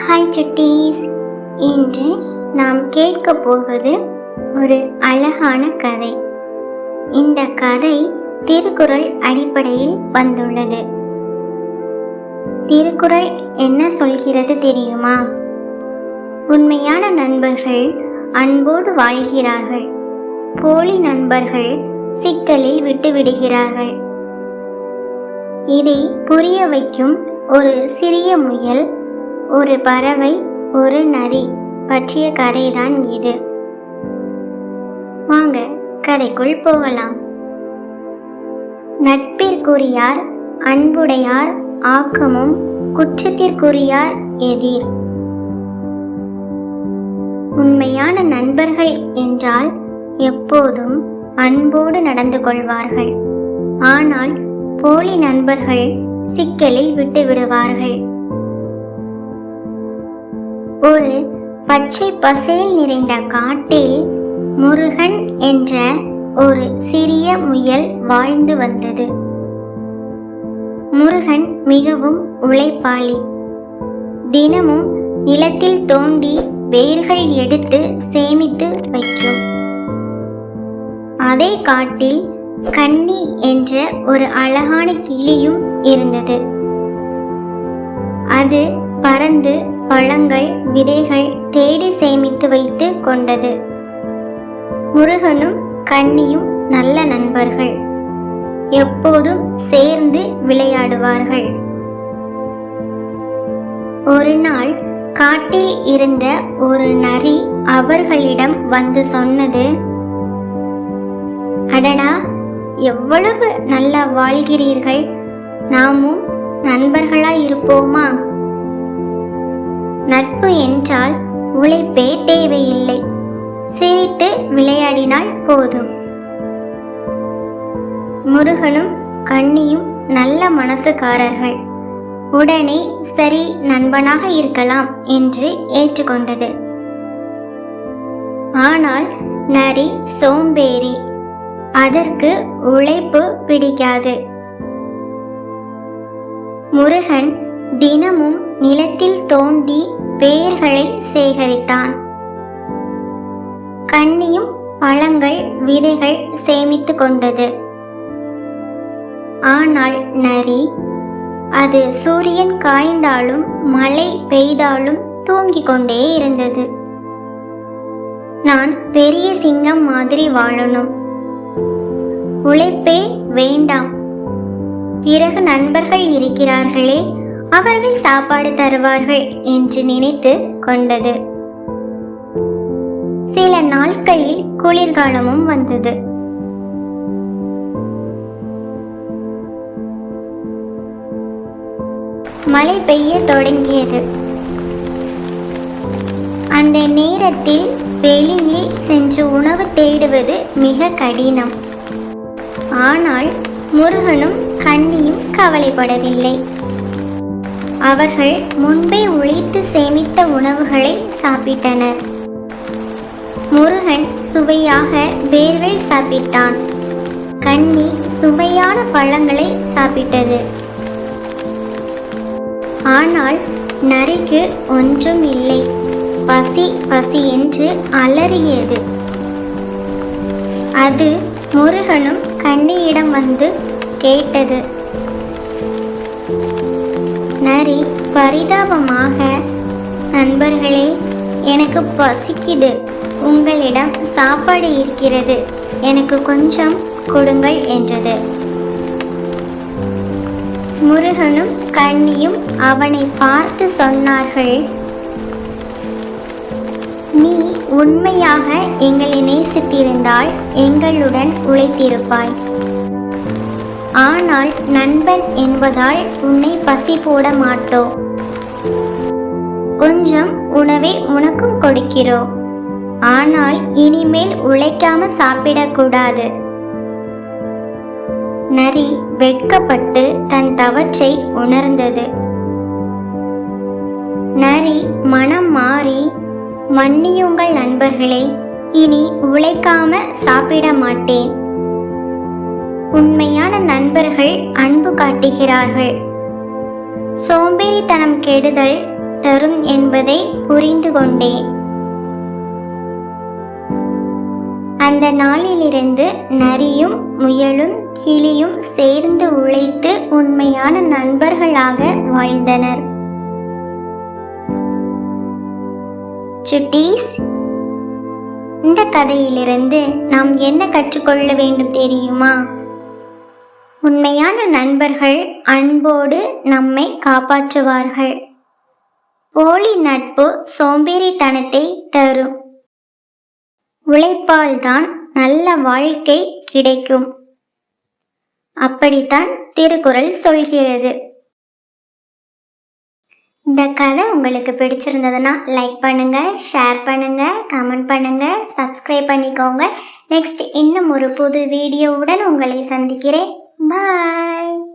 Hi சுட்டீஸ் இன்று நாம் கேட்க போவது ஒரு அழகான கதை. இந்த கதை திருக்குறள் அடிப்படையில் வந்துள்ளது. திருக்குறள் என்ன சொல்கிறது தெரியுமா? உண்மையான நண்பர்கள் அன்போடு வாழ்கிறார்கள். போலி நண்பர்கள் சிக்கலில் விட்டுவிடுகிறார்கள். இதை புரிய வைக்கும் ஒரு சிறிய முயல் ஒரு பறவை ஒரு நரி பற்றிய கதைதான் இது. வாங்க கதைக்குள் போகலாம். நட்பிற்குரியார் அன்புடையார் ஆக்கமும் குற்றத்திற்குரியார் எதிர். உண்மையான நண்பர்கள் என்றால் எப்போதும் அன்போடு நடந்து கொள்வார்கள். ஆனால் போலி நண்பர்கள் சிக்கலில் விட்டு விடுவார்கள் ஒரு பச்சை பசேல் நிறைந்த காட்டில் முருகன் என்ற ஒரு சிறிய முயல் வாழ்ந்து வந்தது. முருகன் மிகவும் உழைப்பாளி. தினமும் நிலத்தில் தோண்டி வேர்கள் எடுத்து சேமித்து வைக்கும். அதே காட்டில் கன்னி என்ற ஒரு அழகான கிளியும் இருந்தது. அது பறந்து பழங்கள் விதைகள் தேடி சேமித்து வைத்து கொண்டது. முருகனும் கன்னியும் நல்ல நண்பர்கள். எப்போதும் சேர்ந்து விளையாடுவார்கள். ஒரு நாள் காட்டில் இருந்த ஒரு நரி அவர்களிடம் வந்து சொன்னது அடடா எவ்வளவு நல்லா வாழ்கிறீர்கள். நாமும் நண்பர்களாய் இருப்போமா நட்பு என்றால் உழைப்பே தேவையில்லை. சிரித்து விளையாடினால் போதும். முருகனும் கண்ணியும் நல்ல மனசுக்காரர்கள். உடனே சரி நண்பனாக இருக்கலாம் என்று ஏற்றுக்கொண்டது. ஆனால் நரி சோம்பேறி. அதற்கு உழைப்பு பிடிக்காது. முருகன் தினமும் நிலத்தில் தோண்டி வேர்களை சேகரித்தான். கண்ணியும் பழங்கள் விதைகள் சேமித்து கொண்டது. ஆனால் நரி அது சூரியன் காய்ந்தாலும் மழை பெய்தாலும் தூங்கிக் கொண்டே இருந்தது. நான் பெரிய சிங்கம் மாதிரி வாழணும். உழைப்பே வேண்டாம். பிறகு நண்பர்கள் இருக்கிறார்களே அவர்கள் சாப்பாடு தருவார்கள் என்று நினைத்து கொண்டது. சில நாட்களில் குளிர்காலமும் வந்தது. மழை பெய்ய தொடங்கியது. அந்த நேரத்தில் வெளியில் சென்று உணவு தேடுவது மிக கடினம். ஆனால் முருகனும் கண்ணியும் கவலைப்படவில்லை. அவர்கள் முன்பே உழைத்து சேமித்த உணவுகளை சாப்பிட்டனர். முருகன் சுவையாக வேர்கள் சாப்பிட்டான். கண்ணி சுவையான பழங்களை சாப்பிட்டது. ஆனால் நரிக்கு ஒன்றும் இல்லை. பசி பசி என்று அலறியது. அது முருகனும் கண்ணியிடம் வந்து கேட்டது. மாதிரி பரிதாபமாக. நண்பர்களே எனக்கு பசிக்குது. உங்களிடம் சாப்பாடு இருக்கிறது. எனக்கு கொஞ்சம் கொடுங்கள் என்றது. முருகனும் கண்ணியும் அவனை பார்த்து சொன்னார்கள் நீ உண்மையாக எங்களை நேசித்திருந்தால் எங்களுடன் உழைத்திருப்பாய். ஆனால் நண்பன் என்பதால் உன்னை பசி போட மாட்டோம் கொஞ்சம் உணவை உனக்கும் கொடுக்கிறோம் ஆனால் இனிமேல் உழைக்காம சாப்பிடக்கூடாது. நரி வெட்கப்பட்டு தன் தவற்றை உணர்ந்தது. நரி மனம் மாறி மன்னியுங்கள் நண்பர்களே இனி உழைக்காம சாப்பிட மாட்டேன். உண்மையான நண்பர்கள் அன்பு காட்டுகிறார்கள். சோம்பேறித்தனம் கெடுதல் தரும் என்பதை புரிந்து கொண்டேன். அந்த நாளிலிருந்து நரியும் முயலும் கிளியும் சேர்ந்து உழைத்து உண்மையான நண்பர்களாக வாழ்ந்தனர். சுட்டீஸ் இந்த கதையிலிருந்து நாம் என்ன கற்றுக்கொள்ள வேண்டும் தெரியுமா? உண்மையான நண்பர்கள் அன்போடு நம்மை காப்பாற்றுவார்கள். போலி நட்பு சோம்பேறித்தனத்தை தரும். உழைப்பால் தான் நல்ல வாழ்க்கை கிடைக்கும். அப்படித்தான் திருக்குறள் சொல்கிறது. இந்த கதை உங்களுக்கு பிடிச்சிருந்ததுன்னா லைக் பண்ணுங்க ஷேர் பண்ணுங்க கமெண்ட் பண்ணுங்க சப்ஸ்கிரைப் பண்ணிக்கோங்க. நெக்ஸ்ட் இன்னும் ஒரு புது வீடியோவுடன் உங்களை சந்திக்கிறேன். Bye.